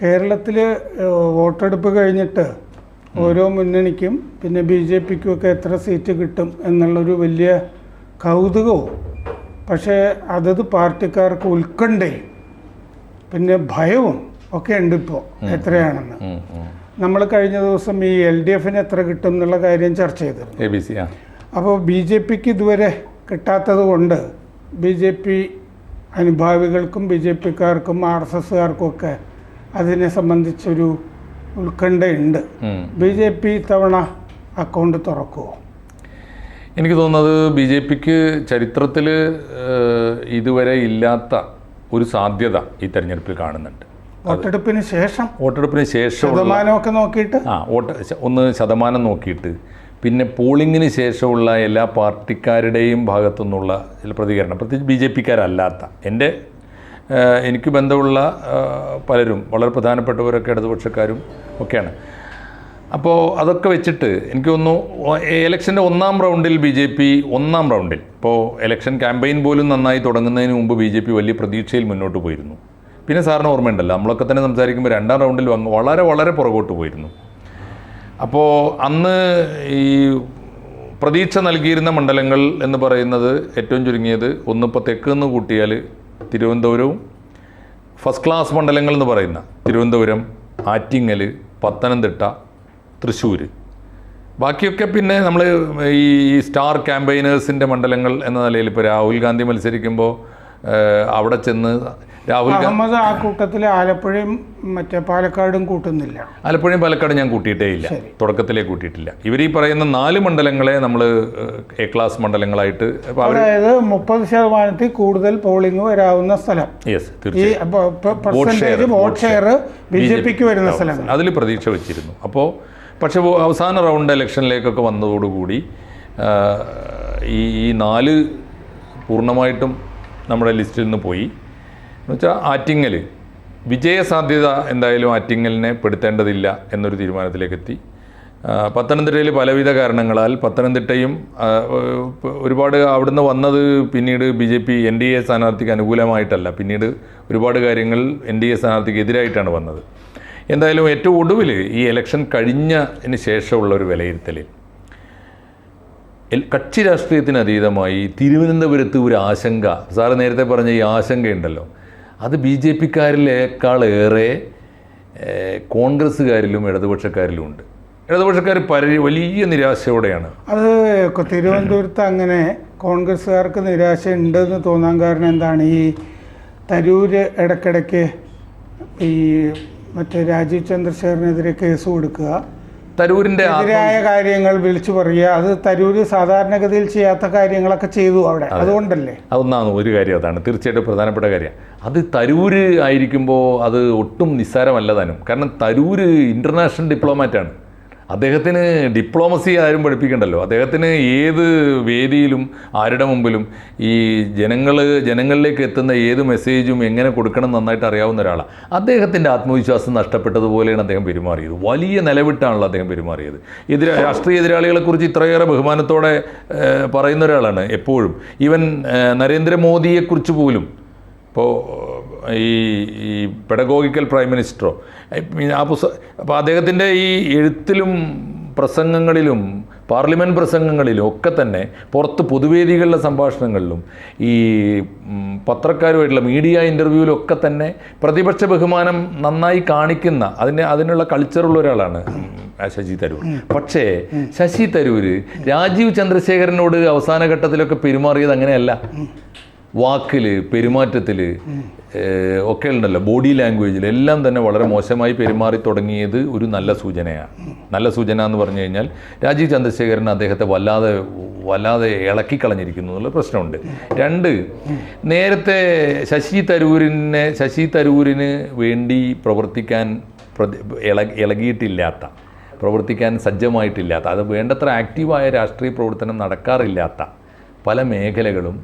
കേരളത്തിൽ വോട്ടെടുപ്പ് കഴിഞ്ഞിട്ട് ഓരോ മുന്നണിക്കും പിന്നെ ബി ജെ പിക്കും ഒക്കെ എത്ര സീറ്റ് കിട്ടും എന്നുള്ളൊരു വലിയ കൗതുകവും. പക്ഷേ അതത് പാർട്ടിക്കാർക്ക് ഉത്കണ്ഠയും പിന്നെ ഭയവും ഒക്കെ ഉണ്ട് ഇപ്പോൾ എത്രയാണെന്ന്. നമ്മൾ കഴിഞ്ഞ ദിവസം ഈ എൽ ഡി എഫിന് എത്ര കിട്ടും എന്നുള്ള കാര്യം ചർച്ച ചെയ്തിരുന്നു. അപ്പോൾ ബി ജെ പിക്ക് ഇതുവരെ കിട്ടാത്തത് കൊണ്ട് ബി ജെ പി അനുഭാവികൾക്കും ബി ജെ പിക്കാർക്കും ആർ എസ് എസ്സുകാർക്കും ഒക്കെ അതിനെ സംബന്ധിച്ചൊരു ഉത്കണ്ഠയുണ്ട്. ബി ജെ പി ഇത്തവണ അക്കൗണ്ട് തുറക്കുമോ എനിക്ക് തോന്നുന്നത് ബി ജെ പിക്ക് ചരിത്രത്തിൽ ഇതുവരെ ഇല്ലാത്ത ഒരു സാധ്യത ഈ തെരഞ്ഞെടുപ്പിൽ കാണുന്നുണ്ട്. വോട്ടെടുപ്പിന് ശേഷം? വോട്ടെടുപ്പിന് ശേഷം ശതമാനമൊക്കെ നോക്കിയിട്ട്? ആ വോട്ട് ഒന്ന് ശതമാനം നോക്കിയിട്ട്. പിന്നെ പോളിങ്ങിന് ശേഷമുള്ള എല്ലാ പാർട്ടിക്കാരുടെയും ഭാഗത്തു നിന്നുള്ള ചില പ്രതികരണം. പ്രത്യേകിച്ച് ബി ജെ പിക്കാരല്ലാത്ത എന്റെ എനിക്ക് ബന്ധമുള്ള പലരും വളരെ പ്രധാനപ്പെട്ടവരൊക്കെ ഇടതുപക്ഷക്കാരും ഒക്കെയാണ്. അപ്പോൾ അതൊക്കെ വെച്ചിട്ട് എനിക്ക് തോന്നുന്നു ഇലക്ഷന്റെ ഒന്നാം റൗണ്ടിൽ ബി ജെ പി ഒന്നാം റൗണ്ടിൽ ഇപ്പോൾ ഇലക്ഷൻ ക്യാമ്പയിൻ പോലും നന്നായി തുടങ്ങുന്നതിന് മുമ്പ് ബി ജെ പി വലിയ പ്രതീക്ഷയിൽ മുന്നോട്ട് പോയിരുന്നു. പിന്നെ സാറിന് ഓർമ്മയുണ്ടല്ലോ നമ്മളൊക്കെ തന്നെ സംസാരിക്കുമ്പോൾ രണ്ടാം റൗണ്ടിൽ വന്ന് വളരെ വളരെ പുറകോട്ട് പോയിരുന്നു. അപ്പോൾ അന്ന് ഈ പ്രതീക്ഷ നൽകിയിരുന്ന മണ്ഡലങ്ങൾ എന്ന് പറയുന്നത് ഏറ്റവും ചുരുങ്ങിയത് ഒന്നിപ്പോൾ തെക്ക് നിന്ന് കൂട്ടിയാൽ തിരുവനന്തപുരവും ഫസ്റ്റ് ക്ലാസ് മണ്ഡലങ്ങൾ എന്ന് പറയുന്ന തിരുവനന്തപുരം ആറ്റിങ്ങൽ പത്തനംതിട്ട തൃശ്ശൂർ. ബാക്കിയൊക്കെ പിന്നെ നമ്മൾ ഈ സ്റ്റാർ ക്യാമ്പയിനേഴ്സിന്റെ മണ്ഡലങ്ങൾ എന്ന നിലയിൽ ഇപ്പോൾ രാഹുൽ ഗാന്ധി മത്സരിക്കുമ്പോൾ അവിടെ ചെന്ന് രാഹുൽ അഹമ്മദ് ആ കൂട്ടത്തിൽ ആലപ്പുഴയും മറ്റേ പാലക്കാടും കൂട്ടുന്നില്ല. ആലപ്പുഴയും പാലക്കാടും ഞാൻ കൂട്ടിയിട്ടേ ഇല്ല. തുടക്കത്തിലേ കൂട്ടിയിട്ടില്ല. ഇവർ ഈ പറയുന്ന നാല് മണ്ഡലങ്ങളെ നമ്മൾ എ ക്ലാസ് മണ്ഡലങ്ങളായിട്ട് അതായത് മുപ്പത് ശതമാനത്തിൽ കൂടുതൽ പോളിംഗ് വരാവുന്ന സ്ഥലം. യെസ് ഈ തീർച്ചയായും. Percentage vote share B J പിക്ക് വരുന്ന സ്ഥലം അതിൽ പ്രതീക്ഷ വെച്ചിരുന്നു. അപ്പോൾ പക്ഷെ അവസാന റൗണ്ട് ഇലക്ഷനിലേക്കൊക്കെ വന്നതോടുകൂടി ഈ ഈ നാല് പൂർണമായിട്ടും നമ്മുടെ ലിസ്റ്റിൽ നിന്ന് പോയി. വെച്ചാൽ ആറ്റിങ്ങൽ വിജയസാധ്യത എന്തായാലും ആറ്റിങ്ങലിനെ പെടുത്തേണ്ടതില്ല എന്നൊരു തീരുമാനത്തിലേക്ക് എത്തി പത്തനംതിട്ടയിൽ പലവിധ കാരണങ്ങളാൽ പത്തനംതിട്ടയും ഒരുപാട് അവിടുന്ന് വന്നത് പിന്നീട് B J P N D A സ്ഥാനാർത്ഥിക്ക് അനുകൂലമായിട്ടല്ല. പിന്നീട് ഒരുപാട് കാര്യങ്ങൾ എൻ ഡി എ സ്ഥാനാർത്ഥിക്ക് എതിരായിട്ടാണ് വന്നത്. എന്തായാലും ഏറ്റവും ഒടുവിൽ ഈ ഇലക്ഷൻ കഴിഞ്ഞതിന് ശേഷമുള്ള ഒരു വിലയിരുത്തലിൽ കക്ഷി രാഷ്ട്രീയത്തിന് അതീതമായി തിരുവനന്തപുരത്ത് ഒരു ആശങ്ക. സാറ് നേരത്തെ പറഞ്ഞ ഈ ആശങ്കയുണ്ടല്ലോ. അത് ബി ജെ പിക്കാരിലേക്കാളേറെ കോൺഗ്രസ്സുകാരിലും ഇടതുപക്ഷക്കാരിലും ഉണ്ട് ഇടതുപക്ഷക്കാർ പരി വലിയ നിരാശയോടെയാണ്. അത് തിരുവനന്തപുരത്ത് അങ്ങനെ കോൺഗ്രസ്സുകാർക്ക് നിരാശ ഉണ്ടെന്ന് തോന്നാൻ കാരണം എന്താണ്? ഈ തരൂര് ഇടക്കിടയ്ക്ക് ഈ മറ്റേ രാജീവ് ചന്ദ്രശേഖരനെതിരെ കേസ് കൊടുക്കുക. തരൂരിന്റെ ആ- എതിരായ കാര്യങ്ങൾ വിളിച്ചു പറയുക. അത് തരൂര് സാധാരണഗതിയിൽ ചെയ്യാത്ത കാര്യങ്ങളൊക്കെ ചെയ്തു അവിടെ. അതുകൊണ്ടല്ലേ? അതൊന്നാണ് ഒരു കാര്യം അതാണ്. തീർച്ചയായിട്ടും പ്രധാനപ്പെട്ട കാര്യം. അത് തരൂര് ആയിരിക്കുമ്പോൾ അത് ഒട്ടും നിസ്സാരമല്ല താനും. കാരണം തരൂര് ഇന്റർനാഷണൽ ഡിപ്ലോമാറ്റാണ്. അദ്ദേഹത്തിന് ഡിപ്ലോമസി ആരും പഠിപ്പിക്കണ്ടല്ലോ. അദ്ദേഹത്തിന് ഏത് വേദിയിലും ആരുടെ മുമ്പിലും ഈ ജനങ്ങൾ ജനങ്ങളിലേക്ക് എത്തുന്ന ഏത് മെസ്സേജും എങ്ങനെ കൊടുക്കണം നന്നായിട്ട് അറിയാവുന്ന ഒരാളാണ് അദ്ദേഹത്തിന്റെ ആത്മവിശ്വാസം നഷ്ടപ്പെട്ടതുപോലെയാണ് അദ്ദേഹം പെരുമാറിയത്. വലിയ നിലവിട്ടാണല്ലോ അദ്ദേഹം പെരുമാറിയത്. എതിരെ രാഷ്ട്രീയ എതിരാളികളെക്കുറിച്ച് ഇത്രയേറെ ബഹുമാനത്തോടെ പറയുന്ന ഒരാളാണ് എപ്പോഴും. ഈവൻ നരേന്ദ്രമോദിയെക്കുറിച്ച് പോലും ഇപ്പോൾ ഈ ഈ പെഡഗോഗിക്കൽ പ്രൈം മിനിസ്റ്ററോ ആ പുസ്തക അപ്പോൾ അദ്ദേഹത്തിന്റെ ഈ എഴുത്തിലും പ്രസംഗങ്ങളിലും പാർലമെന്റ് പ്രസംഗങ്ങളിലും ഒക്കെ തന്നെ പുറത്ത് പൊതുവേദികളിലെ സംഭാഷണങ്ങളിലും ഈ പത്രക്കാരുമായിട്ടുള്ള മീഡിയ ഇന്റർവ്യൂവിലും ഒക്കെ തന്നെ പ്രതിപക്ഷ ബഹുമാനം നന്നായി കാണിക്കുന്ന അതിന്റെ അതിനുള്ള കൾച്ചറുള്ള ഒരാളാണ് ശശി തരൂർ. പക്ഷേ ശശി തരൂർ രാജീവ് ചന്ദ്രശേഖരനോട് അവസാന ഘട്ടത്തിലൊക്കെ പെരുമാറിയത് അങ്ങനെയല്ല. വാക്കിൽ പെരുമാറ്റത്തിൽ ഒക്കെ ഉണ്ടല്ലോ. ബോഡി ലാംഗ്വേജിൽ എല്ലാം തന്നെ വളരെ മോശമായി പെരുമാറി തുടങ്ങിയത് ഒരു നല്ല സൂചനയാണ്. നല്ല സൂചന എന്ന് പറഞ്ഞു കഴിഞ്ഞാൽ രാജീവ് ചന്ദ്രശേഖരൻ അദ്ദേഹത്തെ വല്ലാതെ വല്ലാതെ ഇളക്കിക്കളഞ്ഞിരിക്കുന്നു എന്നുള്ള പ്രശ്നമുണ്ട്. രണ്ട് നേരത്തെ ശശി തരൂരിനെ ശശി തരൂരിന് വേണ്ടി പ്രവർത്തിക്കാൻ ഇള ഇളകിയിട്ടില്ലാത്ത പ്രവർത്തിക്കാൻ സജ്ജമായിട്ടില്ലാത്ത അത് വേണ്ടത്ര ആക്റ്റീവായ രാഷ്ട്രീയ പ്രവർത്തനം നടക്കാറില്ലാത്ത പല മേഖലകളും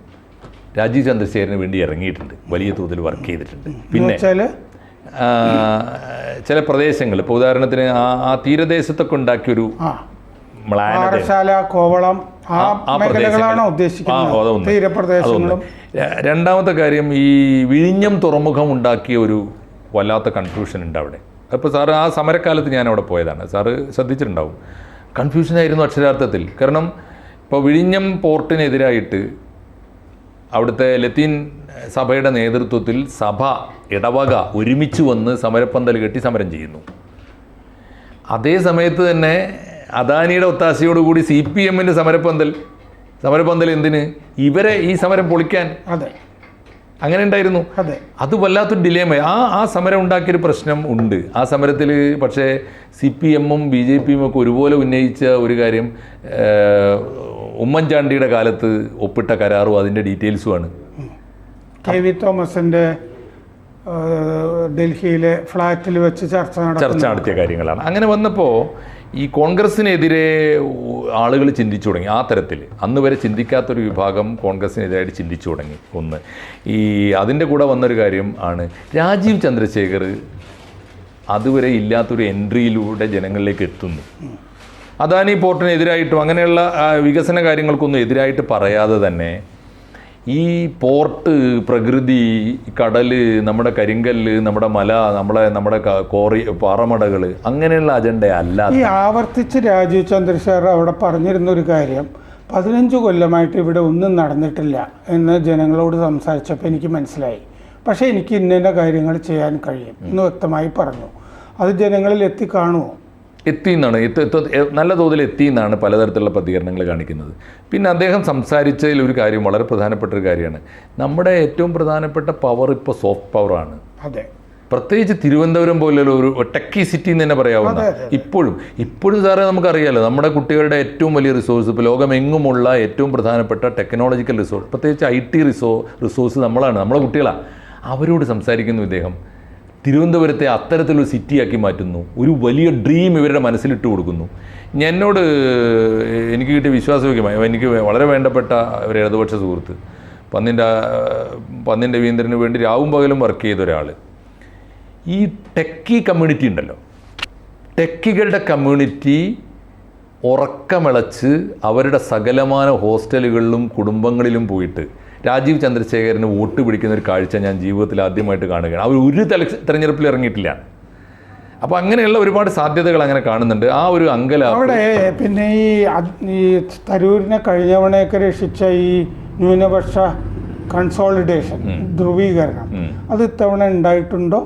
രാജീവ് ചന്ദ്രശേഖരന് വേണ്ടി ഇറങ്ങിയിട്ടുണ്ട്. വലിയ തോതിൽ വർക്ക് ചെയ്തിട്ടുണ്ട്. പിന്നെ ചില പ്രദേശങ്ങൾ ഇപ്പോൾ ഉദാഹരണത്തിന് ആ ആ തീരദേശത്തൊക്കെ ഉണ്ടാക്കിയൊരു പാറശാല കോവളം ആ ആ മേഖലകളാണോ ഉദ്ദേശിക്കുന്നത്? തീരപ്രദേശങ്ങളും. രണ്ടാമത്തെ കാര്യം ഈ വിഴിഞ്ഞം തുറമുഖം ഉണ്ടാക്കിയ ഒരു വല്ലാത്ത കൺഫ്യൂഷൻ ഉണ്ട് അവിടെ. അപ്പോൾ സാറ് ആ സമരക്കാലത്ത് ഞാൻ അവിടെ പോയതാണ്. സാറ് ശ്രദ്ധിച്ചിട്ടുണ്ടാവും. കൺഫ്യൂഷനായിരുന്നു അക്ഷരാർത്ഥത്തിൽ. കാരണം ഇപ്പോൾ വിഴിഞ്ഞം പോർട്ടിനെതിരായിട്ട് അവിടുത്തെ ലത്തീൻ സഭയുടെ നേതൃത്വത്തിൽ സഭ ഇടവക ഒരുമിച്ച് വന്ന് സമരപ്പന്തൽ കെട്ടി സമരം ചെയ്യുന്നു. അതേ സമയത്ത് തന്നെ അദാനിയുടെ ഒത്താശയോടുകൂടി സി പി എമ്മിന്റെ സമരപ്പന്തൽ സമരപ്പന്തൽ എന്തിന്? ഇവരെ ഈ സമരം പൊളിക്കാൻ. അതെ. അങ്ങനെ ഉണ്ടായിരുന്നു. അതെ. അത് വല്ലാത്തൊരു ഡിലേമായി ആ ആ സമരം ഉണ്ടാക്കിയൊരു പ്രശ്നം ഉണ്ട്. ആ സമരത്തിൽ പക്ഷേ സി പി എമ്മും ബി ജെ പിയും ഒക്കെ ഒരുപോലെ ഉന്നയിച്ച ഒരു കാര്യം ഉമ്മൻചാണ്ടിയുടെ കാലത്ത് ഒപ്പിട്ട കരാറും അതിന്റെ ഡീറ്റെയിൽസുമാണ്. കെ വി തോമസിന്റെ ഡൽഹിയിലെ ഫ്ലാറ്റിൽ വെച്ച് ചർച്ച ചർച്ച നടത്തിയ കാര്യങ്ങളാണ്. അങ്ങനെ വന്നപ്പോൾ ഈ കോൺഗ്രസിനെതിരെ ആളുകൾ ചിന്തിച്ചു തുടങ്ങി. ആ തരത്തിൽ. അന്ന് വരെ ചിന്തിക്കാത്തൊരു വിഭാഗം കോൺഗ്രസിനെതിരായിട്ട് ചിന്തിച്ചു തുടങ്ങി. ഒന്ന്. ഈ അതിന്റെ കൂടെ വന്നൊരു കാര്യം ആണ്. രാജീവ് ചന്ദ്രശേഖർ അതുവരെ ഇല്ലാത്തൊരു എൻട്രിയിലൂടെ ജനങ്ങളിലേക്ക് എത്തുന്നു. അദാനി പോർട്ടിനെതിരായിട്ടും അങ്ങനെയുള്ള വികസന കാര്യങ്ങൾക്കൊന്നും എതിരായിട്ട് പറയാതെ തന്നെ ഈ പോർട്ട് പ്രകൃതി കടൽ നമ്മുടെ കരിങ്കല്ല് നമ്മുടെ മല നമ്മളെ നമ്മുടെ കോറി പാറമടകൾ അങ്ങനെയുള്ള അജണ്ട അല്ല ഈ ആവർത്തിച്ച് രാജീവ് ചന്ദ്രശേഖർ അവിടെ പറഞ്ഞിരുന്ന ഒരു കാര്യം പതിനഞ്ച് കൊല്ലമായിട്ട് ഇവിടെ ഒന്നും നടന്നിട്ടില്ല എന്ന് ജനങ്ങളോട് സംസാരിച്ചപ്പോൾ എനിക്ക് മനസ്സിലായി. പക്ഷേ എനിക്ക് ഇന്ന കാര്യങ്ങൾ ചെയ്യാൻ കഴിയും എന്ന് വ്യക്തമായി പറഞ്ഞു. അത് ജനങ്ങളിൽ എത്തി കാണുമോ എത്തി എന്നാണ് നല്ല തോതിൽ എത്തി എന്നാണ് പലതരത്തിലുള്ള പ്രതികരണങ്ങൾ കാണിക്കുന്നത്. പിന്നെ അദ്ദേഹം സംസാരിച്ചതിൽ ഒരു കാര്യം വളരെ പ്രധാനപ്പെട്ട ഒരു കാര്യമാണ്. നമ്മുടെ ഏറ്റവും പ്രധാനപ്പെട്ട പവർ ഇപ്പോൾ സോഫ്റ്റ് പവറാണ് അതെ. പ്രത്യേകിച്ച് തിരുവനന്തപുരം പോലെയുള്ള ഒരു ടെക്കി സിറ്റി എന്ന് തന്നെ പറയാവുന്ന ഇപ്പോഴും ഇപ്പോഴും സാറേ നമുക്കറിയാമല്ലോ നമ്മുടെ കുട്ടികളുടെ ഏറ്റവും വലിയ റിസോഴ്സ് ഇപ്പോൾ ലോകമെങ്ങുമുള്ള ഏറ്റവും പ്രധാനപ്പെട്ട ടെക്നോളജിക്കൽ റിസോഴ്സ് പ്രത്യേകിച്ച് ഐ ടി റിസോ റിസോഴ്സ് നമ്മളാണ് നമ്മളെ കുട്ടികളാണ് അവരോട് സംസാരിക്കുന്നു ഇദ്ദേഹം. തിരുവനന്തപുരത്തെ അത്തരത്തിലൊരു സിറ്റിയാക്കി മാറ്റുന്നു. ഒരു വലിയ ഡ്രീം ഇവരുടെ മനസ്സിലിട്ട് കൊടുക്കുന്നു. എന്നോട് എനിക്ക് കിട്ടിയ വിശ്വാസയോഗ്യമായി എനിക്ക് വളരെ വേണ്ടപ്പെട്ട ഒരു ഇടതുപക്ഷ സുഹൃത്ത് പന്നിന്റെ പന്നിന്റെ വീന്ദ്രന് വേണ്ടി രാവും പകലും വർക്ക് ചെയ്ത ഒരാൾ ഈ ടെക്കി കമ്മ്യൂണിറ്റി ഉണ്ടല്ലോ. ടെക്കികളുടെ കമ്മ്യൂണിറ്റി ഉറക്കമിളച്ച് അവരുടെ സകലമാന ഹോസ്റ്റലുകളിലും കുടുംബങ്ങളിലും പോയിട്ട് രാജീവ് ചന്ദ്രശേഖരന് വോട്ട് പിടിക്കുന്ന ഒരു കാഴ്ച ഞാൻ ജീവിതത്തിൽ ആദ്യമായിട്ട് കാണുകയാണ്. അവർ ഒരു തല തെരഞ്ഞെടുപ്പിൽ ഇറങ്ങിയിട്ടില്ല. അപ്പോൾ അങ്ങനെയുള്ള ഒരുപാട് സാധ്യതകൾ അങ്ങനെ കാണുന്നുണ്ട്. ആ ഒരു അങ്കല അവിടെ പിന്നെ ഈ ഈ തരൂരിനെ കഴിഞ്ഞവണയൊക്കെ രക്ഷിച്ച ഈ ന്യൂനപക്ഷ കൺസോളിഡേഷൻ ധ്രുവീകരണം അത് ഇത്തവണ ഉണ്ടായിട്ടുണ്ടോ?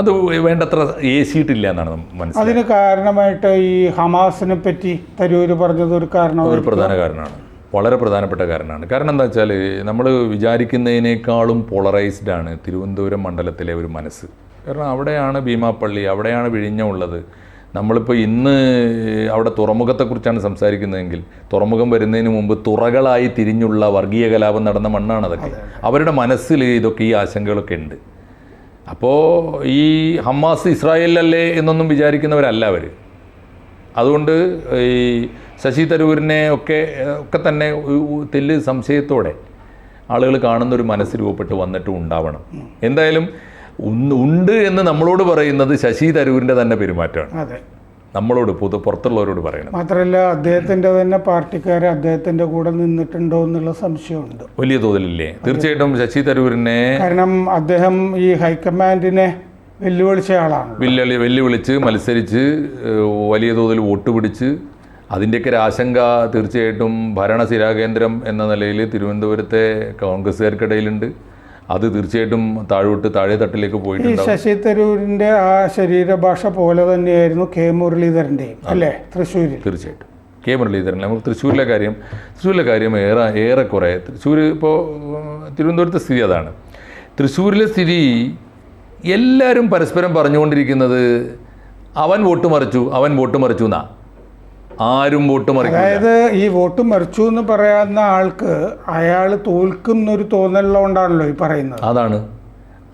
അത് വേണ്ടത്ര ഏശിയിട്ടില്ല എന്നാണ് മനസ്സിലായത്. അതിന് കാരണമായിട്ട് ഈ ഹമാസിനെ പറ്റി തരൂര് പറഞ്ഞത് ഒരു കാരണം ഒരു പ്രധാന കാരണമാണ്. വളരെ പ്രധാനപ്പെട്ട കാരണമാണ്. കാരണം എന്താ വെച്ചാൽ നമ്മൾ വിചാരിക്കുന്നതിനേക്കാളും പോളറൈസ്ഡ് ആണ് തിരുവനന്തപുരം മണ്ഡലത്തിലെ ഒരു മനസ്സ്. കാരണം അവിടെയാണ് ഭീമാപ്പള്ളി അവിടെയാണ് വിഴിഞ്ഞം ഉള്ളത്. നമ്മളിപ്പോൾ ഇന്ന് അവിടെ തുറമുഖത്തെക്കുറിച്ചാണ് സംസാരിക്കുന്നതെങ്കിൽ തുറമുഖം വരുന്നതിന് മുമ്പ് തുറകളായി തിരിഞ്ഞുള്ള വർഗീയ കലാപം നടന്ന മണ്ണാണ് അതൊക്കെ. അവരുടെ മനസ്സിൽ ഇതൊക്കെ ഈ ആശങ്കകളൊക്കെ ഉണ്ട്. അപ്പോൾ ഈ ഹമാസ് ഇസ്രായേലിലല്ലേ എന്നൊന്നും വിചാരിക്കുന്നവരല്ല അവർ അതുകൊണ്ട് ഈ ശശി തരൂരിനെ ഒക്കെ ഒക്കെ തന്നെ തെല്ല് സംശയത്തോടെ ആളുകൾ കാണുന്ന ഒരു മനസ്സ് രൂപപ്പെട്ട് വന്നിട്ടും ഉണ്ടാവണം. എന്തായാലും ഉണ്ട് എന്ന് നമ്മളോട് പറയുന്നത് ശശി തരൂരിന്റെ തന്നെ പെരുമാറ്റമാണ്. അതെ. നമ്മളോട് പൊതു പുറത്തുള്ളവരോട് പറയണം. മാത്രമല്ല അദ്ദേഹത്തിന്റെ തന്നെ പാർട്ടിക്കാരെ അദ്ദേഹത്തിന്റെ കൂടെ നിന്നിട്ടുണ്ടോ എന്നുള്ള സംശയമുണ്ട്. വലിയ തോതിലില്ലേ? തീർച്ചയായിട്ടും ശശി തരൂരിനെ കാരണം അദ്ദേഹം ഈ ഹൈക്കമാൻഡിനെ വെല്ലുവിളിച്ച ആളാണ്. വെല്ലുവിളി വെല്ലുവിളിച്ച് മത്സരിച്ച് വലിയ തോതിൽ വോട്ട് പിടിച്ച് അതിന്റെയൊക്കെ ഒരു ആശങ്ക തീർച്ചയായിട്ടും ഭരണശിരാകേന്ദ്രം എന്ന നിലയിൽ തിരുവനന്തപുരത്തെ കോൺഗ്രസ്സുകാർക്കിടയിലുണ്ട്. അത് തീർച്ചയായിട്ടും താഴോട്ട് താഴെ തട്ടിലേക്ക് പോയിട്ടുണ്ട് ശശി തരൂരിന്റെ ആ ശരീരഭാഷ പോലെ തന്നെയായിരുന്നു കെ മുരളീധരന്റെ അല്ലേ? തൃശ്ശൂരിൽ. തീർച്ചയായിട്ടും. കെ മുരളീധരൻ നമുക്ക് തൃശ്ശൂരിലെ കാര്യം തൃശ്ശൂരിലെ കാര്യം ഏറെ ഏറെക്കുറെ. തൃശ്ശൂർ ഇപ്പോൾ തിരുവനന്തപുരത്തെ സ്ഥിതി അതാണ്. തൃശ്ശൂരിലെ സ്ഥിതി എല്ലാവരും പരസ്പരം പറഞ്ഞുകൊണ്ടിരിക്കുന്നത് അവൻ വോട്ട് മറിച്ചു അവൻ വോട്ട് മറിച്ചു എന്നാ. ആരും വോട്ട് മറിക്കില്ല അതായത് ഈ വോട്ട് മറിച്ചു എന്ന് പറയുന്ന ആൾക്ക് അയാൾ തോൽക്കുന്നൊരു തോന്നലുള്ളതുകൊണ്ടാണല്ലോ ഈ പറയുന്നത്. അതാണ്.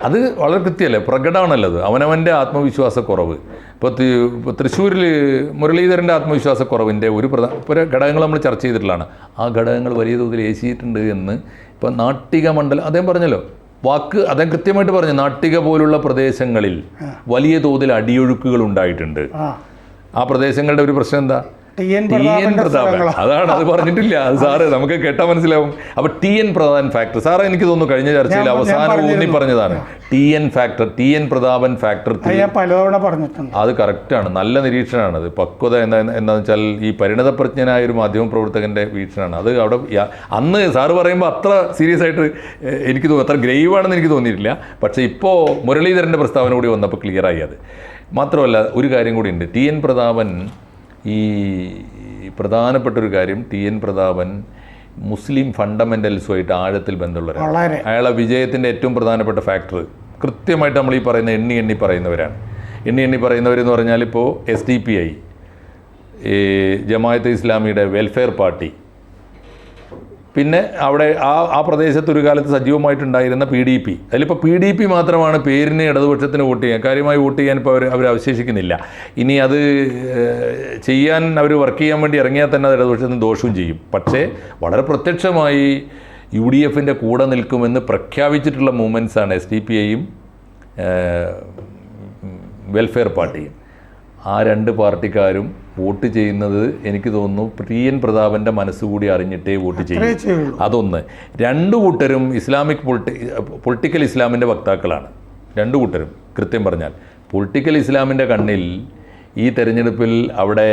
അത് വളരെ കൃത്യമല്ലേ പ്രകടമാണല്ലോ അത്. അവനവന്റെ ആത്മവിശ്വാസക്കുറവ്. ഇപ്പോൾ ഇപ്പോൾ തൃശ്ശൂരിൽ മുരളീധരന്റെ ആത്മവിശ്വാസക്കുറവിന്റെ ഒരു പ്രധാന ഒരു ഘടകങ്ങൾ നമ്മൾ ചർച്ച ചെയ്തിട്ടുള്ളതാണ്. ആ ഘടകങ്ങൾ വലിയ തോതിൽ ഏശിയിട്ടുണ്ട് എന്ന് ഇപ്പോൾ നാട്ടിക മണ്ഡലം അദ്ദേഹം പറഞ്ഞല്ലോ. വാക്ക് അദ്ദേഹം കൃത്യമായിട്ട് പറഞ്ഞു നാട്ടിക പോലുള്ള പ്രദേശങ്ങളിൽ വലിയ തോതിൽ അടിയൊഴുക്കുകൾ ഉണ്ടായിട്ടുണ്ട്. ആ പ്രദേശങ്ങളുടെ ഒരു പ്രശ്നം എന്താ? T N Prathapan. അതാണ് അത് പറഞ്ഞിട്ടില്ല. സാറ് നമുക്ക് കേട്ടാൽ മനസ്സിലാവും. അപ്പൊ ടി എൻ പ്രധാൻ ഫാക്ടർ സാറ് എനിക്ക് തോന്നുന്നു കഴിഞ്ഞ ചർച്ചയിൽ അവസാനം ഊന്നി പറഞ്ഞതാണ്. T N factor T N Prathapan factor പലതവണ പറഞ്ഞിട്ടുണ്ട്. അത് കറക്റ്റാണ് നല്ല നിരീക്ഷണമാണ് അത് പക്വത എന്താ എന്താണെന്ന് വെച്ചാൽ ഈ പരിണതപ്രജ്ഞനായ ഒരു മാധ്യമ പ്രവർത്തകന്റെ വീക്ഷണമാണ്. അത് അവിടെ അന്ന് സാറ് പറയുമ്പോൾ അത്ര സീരിയസ് ആയിട്ട് എനിക്ക് തോന്നുന്നു അത്ര ഗ്രൈവാണെന്ന് ആണെന്ന് എനിക്ക് തോന്നിയിട്ടില്ല. പക്ഷേ ഇപ്പോൾ മുരളീധരന്റെ പ്രസ്താവന കൂടി വന്നപ്പോൾ ക്ലിയർ ആയി അത്. മാത്രമല്ല ഒരു കാര്യം കൂടി ഉണ്ട്. ടി എൻ പ്രതാപൻ ഈ പ്രധാനപ്പെട്ട ഒരു കാര്യം ടി എൻ പ്രതാപൻ മുസ്ലിം ഫണ്ടമെന്റൽസുമായിട്ട് ആഴത്തിൽ ബന്ധമുള്ള ഒരാളാണ്. അയാളെ വിജയത്തിന്റെ ഏറ്റവും പ്രധാനപ്പെട്ട ഫാക്ടർ. കൃത്യമായിട്ട് നമ്മൾ ഈ പറയുന്ന എണ്ണി എണ്ണി പറയുന്നവരാണ്. എണ്ണി എണ്ണി പറയുന്നവരെന്ന് പറഞ്ഞാൽ ഇപ്പോൾ S D P I Jamaat ഇസ്ലാമിയുടെ വെൽഫെയർ പാർട്ടി പിന്നെ അവിടെ ആ ആ പ്രദേശത്ത് ഒരു കാലത്ത് സജീവമായിട്ടുണ്ടായിരുന്ന പി ഡി പി അതിലിപ്പോൾ പി ഡി പി മാത്രമാണ് പേരിന് ഇടതുപക്ഷത്തിന് വോട്ട് ചെയ്യാൻ കാര്യമായി വോട്ട് ചെയ്യാൻ ഇപ്പോൾ അവർ അവർ അവശേഷിക്കുന്നില്ല ഇനി അത് ചെയ്യാൻ അവർ വർക്ക് ചെയ്യാൻ വേണ്ടി ഇറങ്ങിയാൽ തന്നെ അത് ഇടതുപക്ഷത്തിന് ദോഷവും ചെയ്യും പക്ഷേ വളരെ പ്രത്യക്ഷമായി യു ഡി എഫിന്റെ കൂടെ നിൽക്കുമെന്ന് പ്രഖ്യാപിച്ചിട്ടുള്ള മൂവ്മെന്റ്സാണ് എസ് ഡി പി ഐയും വെൽഫെയർ പാർട്ടിയും ആ രണ്ട് പാർട്ടിക്കാരും വോട്ട് ചെയ്യുന്നത് എനിക്ക് തോന്നുന്നു എൻ പ്രതാപന്റെ മനസ്സുകൂടി അറിഞ്ഞിട്ടേ വോട്ട് ചെയ്യും. അതൊന്ന്. രണ്ട് കൂട്ടരും ഇസ്ലാമിക് പൊളിറ്റി പൊളിറ്റിക്കൽ ഇസ്ലാമിന്റെ വക്താക്കളാണ്. രണ്ട് കൂട്ടരും കൃത്യം പറഞ്ഞാൽ. പൊളിറ്റിക്കൽ ഇസ്ലാമിന്റെ കണ്ണിൽ ഈ തെരഞ്ഞെടുപ്പിൽ അവിടെ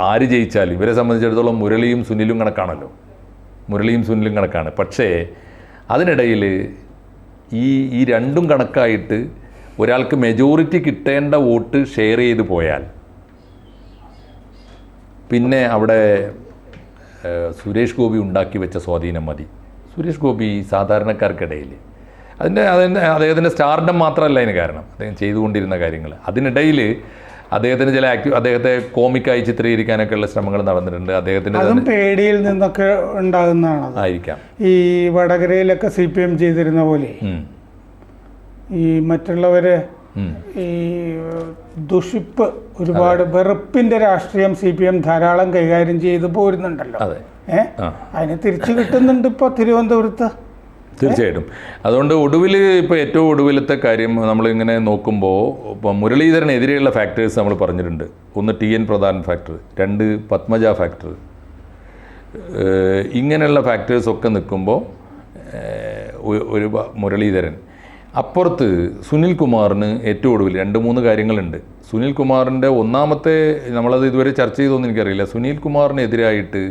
ആര് ജയിച്ചാലും ഇവരെ സംബന്ധിച്ചിടത്തോളം മുരളിയും സുനിലും കണക്കാണല്ലോ. മുരളിയും സുനിലും കണക്കാണ്. പക്ഷേ അതിനിടയിൽ ഈ ഈ രണ്ടും കണക്കായിട്ട് ഒരാൾക്ക് മെജോറിറ്റി കിട്ടേണ്ട വോട്ട് ഷെയർ ചെയ്ത് പോയാൽ പിന്നെ അവിടെ സുരേഷ് ഗോപി ഉണ്ടാക്കി വെച്ച സ്വാധീനം മതി. സുരേഷ് ഗോപി സാധാരണക്കാർക്കിടയിൽ. അതിന്റെ അതിന്റെ അദ്ദേഹത്തിന്റെ സ്റ്റാർഡം മാത്രമല്ല അതിന് കാരണം. അദ്ദേഹം ചെയ്തുകൊണ്ടിരുന്ന കാര്യങ്ങൾ. അതിനിടയിൽ അദ്ദേഹത്തിന് ചില ആക്ടി അദ്ദേഹത്തെ കോമിക്കായി ചിത്രീകരിക്കാനൊക്കെ ഉള്ള ശ്രമങ്ങൾ നടന്നിട്ടുണ്ട്. അദ്ദേഹത്തിന്റെ അതും പേടിയിൽ നിന്നൊക്കെ ഉണ്ടാകുന്നതാണ് ആയിരിക്കാം. ഈ വടകരയിലൊക്കെ സി പി എം ചെയ്തിരുന്ന പോലെ. ഈ മറ്റുള്ളവരെ ഈ ദുഷിപ്പ് ഒരുപാട് വെറുപ്പിന്റെ രാഷ്ട്രീയം സി പി എം ധാരാളം കൈകാര്യം ചെയ്തു പോരുന്നുണ്ടല്ലോ. ഏ? അതിന് തിരിച്ചു കിട്ടുന്നുണ്ട് ഇപ്പൊ തിരുവനന്തപുരത്ത്. തീർച്ചയായിട്ടും. അതുകൊണ്ട് ഒടുവിൽ ഇപ്പോൾ ഏറ്റവും ഒടുവിലത്തെ കാര്യം നമ്മളിങ്ങനെ നോക്കുമ്പോൾ ഇപ്പം മുരളീധരനെതിരെയുള്ള ഫാക്ടേഴ്സ് നമ്മൾ പറഞ്ഞിട്ടുണ്ട്. ഒന്ന് ടി എൻ പ്രധാൻ ഫാക്ടർ രണ്ട് പത്മജ ഫാക്ടർ ഇങ്ങനെയുള്ള ഫാക്ടേഴ്സൊക്കെ നിൽക്കുമ്പോൾ ഒരു മുരളീധരൻ അപ്പുറത്ത് സുനിൽ കുമാറിന് ഏറ്റവും ഒടുവിൽ രണ്ട് മൂന്ന് കാര്യങ്ങളുണ്ട്. സുനിൽ കുമാറിന്റെ ഒന്നാമത്തെ നമ്മളത് ഇതുവരെ ചർച്ച ചെയ്തോന്നും എനിക്കറിയില്ല. സുനിൽ കുമാറിനെതിരായിട്ട്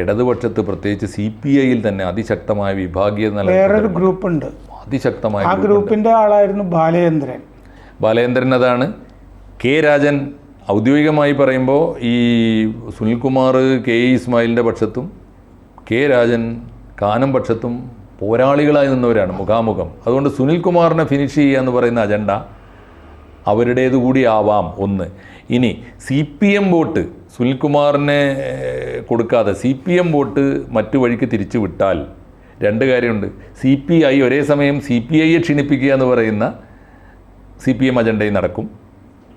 ഇടതുപക്ഷത്ത് പ്രത്യേകിച്ച് സി പി ഐയിൽ തന്നെ അതിശക്തമായ വിഭാഗീയത നല്ല വേറൊരു ഗ്രൂപ്പുണ്ട്. അതിശക്തമായ ആ ഗ്രൂപ്പിന്റെ ആളായിരുന്നു ബാലേന്ദ്രൻ ബാലേന്ദ്രൻ അതാണ്. കെ രാജൻ ഔദ്യോഗികമായി പറയുമ്പോൾ ഈ സുനിൽകുമാർ കെ ഇസ്മായിലിന്റെ പക്ഷത്തും കെ രാജൻ കാനം പക്ഷത്തും പോരാളികളായി നിന്നവരാണ് മുഖാമുഖം. അതുകൊണ്ട് സുനിൽകുമാറിനെ ഫിനിഷ് ചെയ്യുക എന്ന് പറയുന്ന അജണ്ട അവരുടേത് കൂടി ആവാം ഒന്ന്. ഇനി സി പി എം വോട്ട് സുനിൽകുമാറിനെ കൊടുക്കാതെ സി പി എം വോട്ട് മറ്റു വഴിക്ക് തിരിച്ചു വിട്ടാൽ രണ്ട് കാര്യമുണ്ട്. സി പി ഐ ഒരേ സമയം സി പി ഐയെ ക്ഷീണിപ്പിക്കുക എന്ന് പറയുന്ന സി പി എം അജണ്ടയും നടക്കും.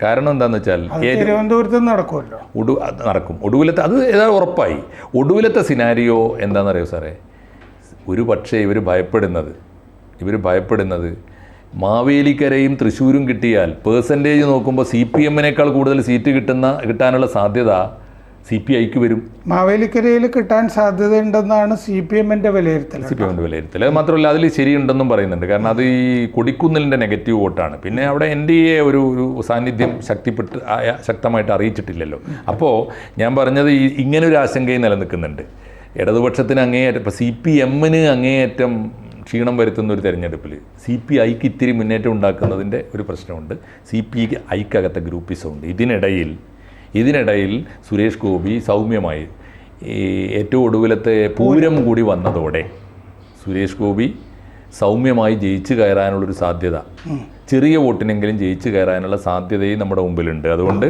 കാരണം എന്താണെന്ന് വെച്ചാൽ തിരുവനന്തപുരത്ത് നടക്കുമല്ലോ. ഒടു നടക്കും. ഒടുവിലത്തെ അത് ഏതാ ഉറപ്പായി. ഒടുവിലത്തെ സിനാരിയോ എന്താണെന്നറിയോ സാറേ? ഒരു പക്ഷേ ഇവർ ഭയപ്പെടുന്നത്. ഇവർ ഭയപ്പെടുന്നത് മാവേലിക്കരയും തൃശ്ശൂരും കിട്ടിയാൽ പേഴ്സന്റേജ് നോക്കുമ്പോൾ സി പി എമ്മിനേക്കാൾ കൂടുതൽ സീറ്റ് കിട്ടുന്ന കിട്ടാനുള്ള സാധ്യത സി പി ഐക്ക് വരും. മാവേലിക്കരയിൽ കിട്ടാൻ സാധ്യതയുണ്ടെന്നാണ് സി പി എമ്മിന്റെ വിലയിരുത്തൽ. സി പി എമ്മിന്റെ വിലയിരുത്തൽ. അത് മാത്രമല്ല അതിൽ ശരിയുണ്ടെന്നും പറയുന്നുണ്ട്. കാരണം അത് ഈ കൊടിക്കുന്നിലിന്റെ നെഗറ്റീവ് വോട്ടാണ്. പിന്നെ അവിടെ എൻ ഡി എ ഒരു ഒരു സാന്നിധ്യം ശക്തിപ്പെട്ട് ശക്തമായിട്ട് അറിയിച്ചിട്ടില്ലല്ലോ. അപ്പോൾ ഞാൻ പറഞ്ഞത് ഈ ഇങ്ങനൊരു ആശങ്കയും നിലനിൽക്കുന്നുണ്ട്. ഇടതുപക്ഷത്തിന് അങ്ങേയറ്റം ഇപ്പോൾ സി പി എമ്മിന് അങ്ങേയറ്റം ക്ഷീണം വരുത്തുന്ന ഒരു തെരഞ്ഞെടുപ്പിൽ സി പി ഐക്ക് ഇത്തിരി മുന്നേറ്റം ഉണ്ടാക്കുന്നതിന്റെ ഒരു പ്രശ്നമുണ്ട്. സി പി ഐക്കകത്തെ ഗ്രൂപ്പിസമുണ്ട് ഇതിനിടയിൽ ഇതിനിടയിൽ സുരേഷ് ഗോപി സൗമ്യമായി ഈ ഏറ്റവും ഒടുവിലത്തെ പൂരം കൂടി വന്നതോടെ സുരേഷ് ഗോപി സൗമ്യമായി ജയിച്ചു കയറാനുള്ളൊരു സാധ്യത ചെറിയ വോട്ടിനെങ്കിലും ജയിച്ചു കയറാനുള്ള സാധ്യതയും നമ്മുടെ മുമ്പിലുണ്ട്. അതുകൊണ്ട്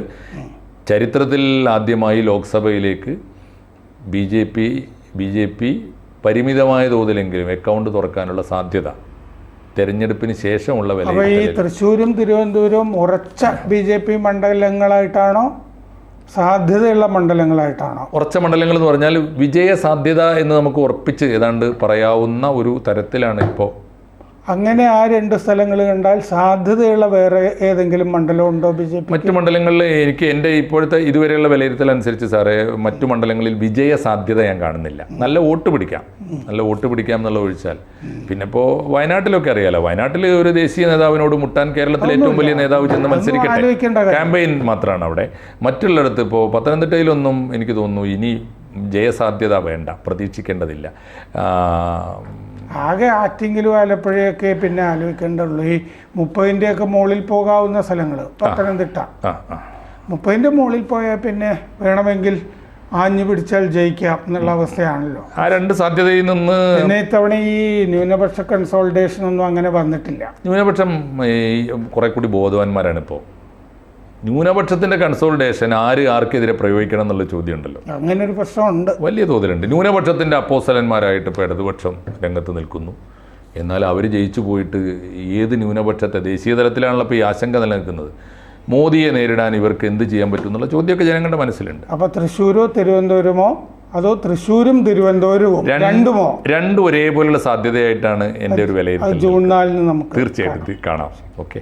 ചരിത്രത്തിൽ ആദ്യമായി ലോക്സഭയിലേക്ക് B J P B J P പരിമിതമായ തോതിലെങ്കിലും അക്കൗണ്ട് തുറക്കാനുള്ള സാധ്യത. തെരഞ്ഞെടുപ്പിന് ശേഷമുള്ള വില ഈ തൃശ്ശൂരും തിരുവനന്തപുരവും ഉറച്ച ബി ജെ പി മണ്ഡലങ്ങളായിട്ടാണോ? സാധ്യതയുള്ള മണ്ഡലങ്ങളായിട്ടാണോ? ഉറച്ച മണ്ഡലങ്ങൾ എന്ന് പറഞ്ഞാൽ വിജയ സാധ്യത എന്ന് നമുക്ക് ഉറപ്പിച്ച് ഏതാണ്ട് പറയാവുന്ന ഒരു തരത്തിലാണ് ഇപ്പോൾ അങ്ങനെ ആ രണ്ട് സ്ഥലങ്ങൾ കണ്ടാൽ സാധ്യതയുള്ള വേറെ ഏതെങ്കിലും മണ്ഡലം ഉണ്ടോ ബി ജെ പി മറ്റു മണ്ഡലങ്ങളിൽ എനിക്ക് എന്റെ ഇപ്പോഴത്തെ ഇതുവരെയുള്ള വിലയിരുത്തൽ അനുസരിച്ച് സാറേ മറ്റു മണ്ഡലങ്ങളിൽ വിജയ സാധ്യത ഞാൻ കാണുന്നില്ല. നല്ല വോട്ട് പിടിക്കാം. നല്ല വോട്ട് പിടിക്കാം എന്നുള്ള ഒഴിച്ചാൽ. പിന്നെ ഇപ്പോൾ വയനാട്ടിലൊക്കെ അറിയാലോ വയനാട്ടിൽ ഒരു ദേശീയ നേതാവിനോട് മുട്ടാൻ കേരളത്തിലെ ഏറ്റവും വലിയ നേതാവ് ചെന്ന് മത്സരിക്കട്ടെ? ക്യാമ്പയിൻ മാത്രമാണ് അവിടെ. മറ്റുള്ളിടത്ത് ഇപ്പോൾ പത്തനംതിട്ടയിലൊന്നും എനിക്ക് തോന്നുന്നു ഇനി ജയസാധ്യത വേണ്ട പ്രതീക്ഷിക്കേണ്ടതില്ല. ആകെ ആറ്റിങ്കിലും ആലപ്പുഴയൊക്കെ പിന്നെ ആലോചിക്കേണ്ടുള്ളൂ ഈ മുപ്പതിന്റെയൊക്കെ മുകളിൽ പോകാവുന്ന സ്ഥലങ്ങൾ പത്തനംതിട്ട. മുപ്പതിന്റെ മുകളിൽ പോയാൽ പിന്നെ വേണമെങ്കിൽ ആഞ്ഞു പിടിച്ചാൽ ജയിക്കാം എന്നുള്ള അവസ്ഥയാണല്ലോ. ആ രണ്ട് സാധ്യതയിൽ നിന്ന് പിന്നെ ഇത്തവണ ഈ ന്യൂനപക്ഷ കൺസോൾട്ടേഷൻ ഒന്നും അങ്ങനെ വന്നിട്ടില്ല. ന്യൂനപക്ഷം കുറെ കൂടി ബോധവാന്മാരാണ് ഇപ്പോൾ ന്യൂനപക്ഷത്തിന്റെ കൺസോളിഡേഷൻ ആര് ആർക്കെതിരെ പ്രയോഗിക്കണം എന്നുള്ള ചോദ്യം ഉണ്ടല്ലോ അങ്ങനെ ഒരു പ്രശ്നമുണ്ട്. വലിയ തോതിലുണ്ട്. ന്യൂനപക്ഷത്തിന്റെ അപ്പോസലന്മാരായിട്ട് ഇപ്പോൾ ഇടതുപക്ഷം രംഗത്ത് നിൽക്കുന്നു. എന്നാൽ അവർ ജയിച്ചു പോയിട്ട് ഏത് ന്യൂനപക്ഷത്തെ ദേശീയ തലത്തിലാണല്ലോ ഇപ്പോൾ ഈ ആശങ്ക നിലനിൽക്കുന്നത്. മോദിയെ നേരിടാൻ ഇവർക്ക് എന്ത് ചെയ്യാൻ പറ്റും എന്നുള്ള ചോദ്യമൊക്കെ ജനങ്ങളുടെ മനസ്സിലുണ്ട്. അപ്പൊ തൃശ്ശൂരോ തിരുവനന്തപുരമോ അതോ തൃശ്ശൂരും തിരുവനന്തപുരവും രണ്ടുമോ? രണ്ടും ഒരേപോലുള്ള സാധ്യതയായിട്ടാണ് എന്റെ ഒരു വിലയിരുത്തൽ. ജൂൺ നാലിന് നമുക്ക് തീർച്ചയായിട്ടും കാണാം. ഓക്കെ.